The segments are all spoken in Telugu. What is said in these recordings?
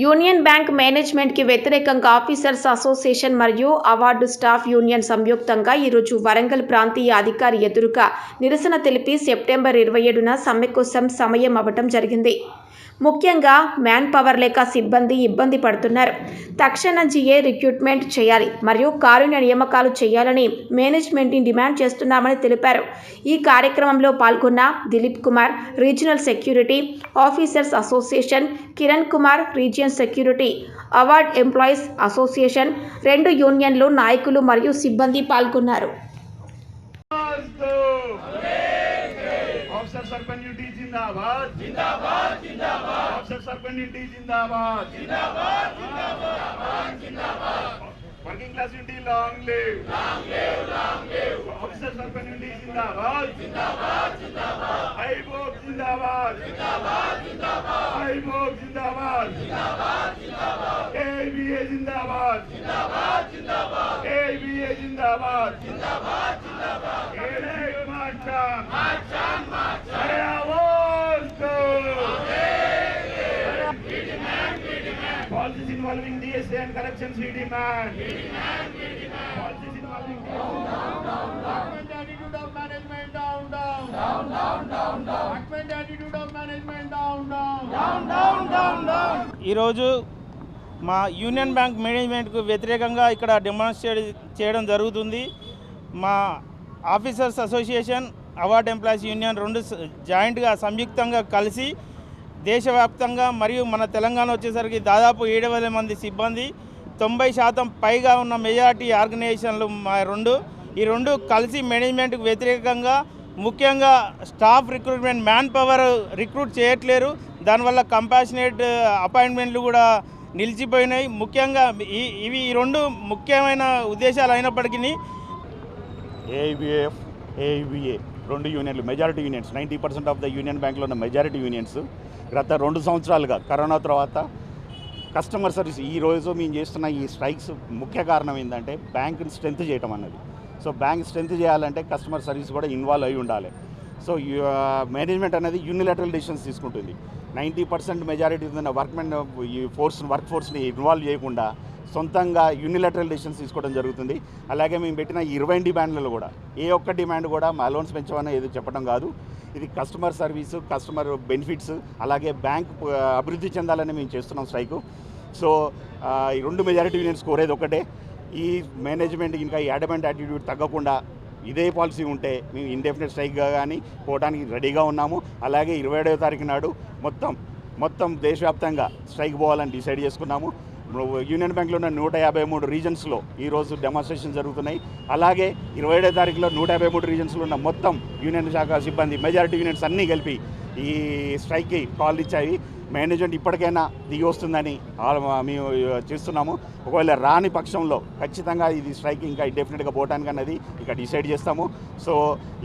యూనియన్ బ్యాంక్ మేనేజ్మెంట్కి వ్యతిరేకంగా ఆఫీసర్స్ అసోసియేషన్ మరియు అవార్డు స్టాఫ్ యూనియన్ సంయుక్తంగా ఈరోజు వరంగల్ ప్రాంతీయ అధికారి ఎదురుగా నిరసన తెలిపి సెప్టెంబర్ ఇరవై ఏడున సమ్మె కోసం సమయం అవ్వటం జరిగింది. ముఖ్యంగా మ్యాన్ పవర్ లేక సిబ్బంది ఇబ్బంది పడుతున్నారు. తక్షణ జిఏ రిక్రూట్మెంట్ చేయాలి మరియు కారుణ్య నియామకాలు చేయాలని మేనేజ్మెంట్ని డిమాండ్ చేస్తున్నామని తెలిపారు. ఈ కార్యక్రమంలో పాల్గొన్న Dilip Kumar regional security officers association Kiran Kumar region national security award employees association రెండు యూనియన్లు నాయకులు మరియు సిబ్బంది పాల్గొన్నారు. జిందాబాద్. జిందాబాద్ జిందాబాద్. Douglas Undy long live. Long live, long live. Officer Sarpan Undy Zindabad. Zindabad, Zindabad. Aibok Zindabad. Zindabad, Zindabad. Aibok Zindabad. Zindabad, Zindabad. ABA Zindabad. Zindabad, Zindabad. ABA Zindabad. Zindabad, Zindabad. Elek Marcham. Marcham, Marcham. Hayavok. Policies involving DSA and corrections we demand. Policies involving Document attitude of management down, down. Down, down, down, down. Document attitude of management down, down. Down, down, down, down. ఈరోజు మా యూనియన్ బ్యాంక్ మేనేజ్మెంట్కు వ్యతిరేకంగా ఇక్కడ డెమాన్స్ట్రేట్ చేయడం జరుగుతుంది మా officers association award employees union రెండు జాయింట్గా సంయుక్తంగా కలిసి దేశవ్యాప్తంగా మరియు మన తెలంగాణ వచ్చేసరికి దాదాపు ఏడు వేల మంది సిబ్బంది తొంభై శాతం పైగా ఉన్న మెజారిటీ ఆర్గనైజేషన్లు మా రెండు. ఈ రెండు కలిసి మేనేజ్మెంట్కు వ్యతిరేకంగా ముఖ్యంగా staff recruitment man power recruit చేయట్లేరు. దానివల్ల కంపాషనేట్ అపాయింట్మెంట్లు కూడా నిలిచిపోయినాయి. ముఖ్యంగా ఈ ఇవి ఈ రెండు ముఖ్యమైన ఉద్దేశాలు అయినప్పటికీ ఏబిఎఫ్ ఏబిఏ రెండు యూనియన్లు majority unions ninety percent of the union బ్యాంక్లో ఉన్న మెజారిటీ యూనియన్స్ గత రెండు సంవత్సరాలుగా కరోనా తర్వాత కస్టమర్ సర్వీస్ ఈ రోజు మేము చేస్తున్న ఈ స్ట్రైక్స్ ముఖ్య కారణం ఏంటంటే బ్యాంక్ని స్ట్రెంత్ చేయటం అన్నది. సో బ్యాంక్ స్ట్రెంత్ చేయాలంటే కస్టమర్ సర్వీస్ కూడా ఇన్వాల్వ్ అయి ఉండాలి. సో మేనేజ్మెంట్ అనేది యూనిలాటరల్ డిసిషన్స్ తీసుకుంటుంది. నైంటీ పర్సెంట్ మెజారిటీ ఉన్న వర్క్మెన్ ఈ ఫోర్స్ వర్క్ ఫోర్స్ని ఇన్వాల్వ్ చేయకుండా సొంతంగా యూనిలాటరల్ డిసిషన్స్ తీసుకోవడం జరుగుతుంది. అలాగే మేము పెట్టిన ఇరవై డిమాండ్లలో కూడా ఏ ఒక్క డిమాండ్ కూడా మా లోన్స్ పెంచమని ఏదో చెప్పడం కాదు. ఇది కస్టమర్ సర్వీసు కస్టమర్ బెనిఫిట్స్ అలాగే బ్యాంక్ అభివృద్ధి చెందాలని మేము చేస్తున్నాం స్ట్రైకు సో ఈ రెండు మెజారిటీ యూనియన్స్ కోరేది ఒకటే ఈ మేనేజ్మెంట్ ఇంకా ఈ అడమెంట్ యాటిట్యూడ్ తగ్గకుండా ఇదే పాలసీ ఉంటే మేము ఇండెఫినెట్ స్ట్రైక్గా కానీ పోవడానికి రెడీగా ఉన్నాము. అలాగే ఇరవై ఏడవ తారీఖు నాడు మొత్తం మొత్తం దేశవ్యాప్తంగా స్ట్రైక్ పోవాలని డిసైడ్ చేసుకున్నాము. యూనియన్ బ్యాంక్లో ఉన్న నూట యాభై మూడు రీజన్స్లో ఈరోజు డెమాన్స్ట్రేషన్ జరుగుతున్నాయి. అలాగే ఇరవై ఏడో తారీఖులో నూట యాభై మూడు రీజన్స్లో ఉన్న మొత్తం యూనియన్ శాఖ సిబ్బంది మెజారిటీ యూనియన్స్ అన్నీ కలిపి ఈ స్ట్రైక్కి కాల్ ఇచ్చాయి. మేనేజ్మెంట్ ఇప్పటికైనా దిగి వస్తుందని మేము చేస్తున్నాము. ఒకవేళ రాని పక్షంలో ఖచ్చితంగా ఇది స్ట్రైక్ ఇంకా డెఫినెట్గా పోవటానికి అన్నది ఇక డిసైడ్ చేస్తాము. సో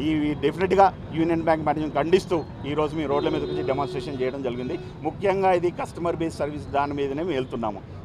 ఈ డెఫినెట్గా యూనియన్ బ్యాంక్ మేనేజ్మెంట్ ఖండిస్తూ ఈరోజు మేము రోడ్ల మీద నుంచి డెమాన్స్ట్రేషన్ చేయడం జరిగింది. ముఖ్యంగా ఇది కస్టమర్ బేస్ సర్వీస్ దాని మీదనే మేము వెళ్తున్నాము.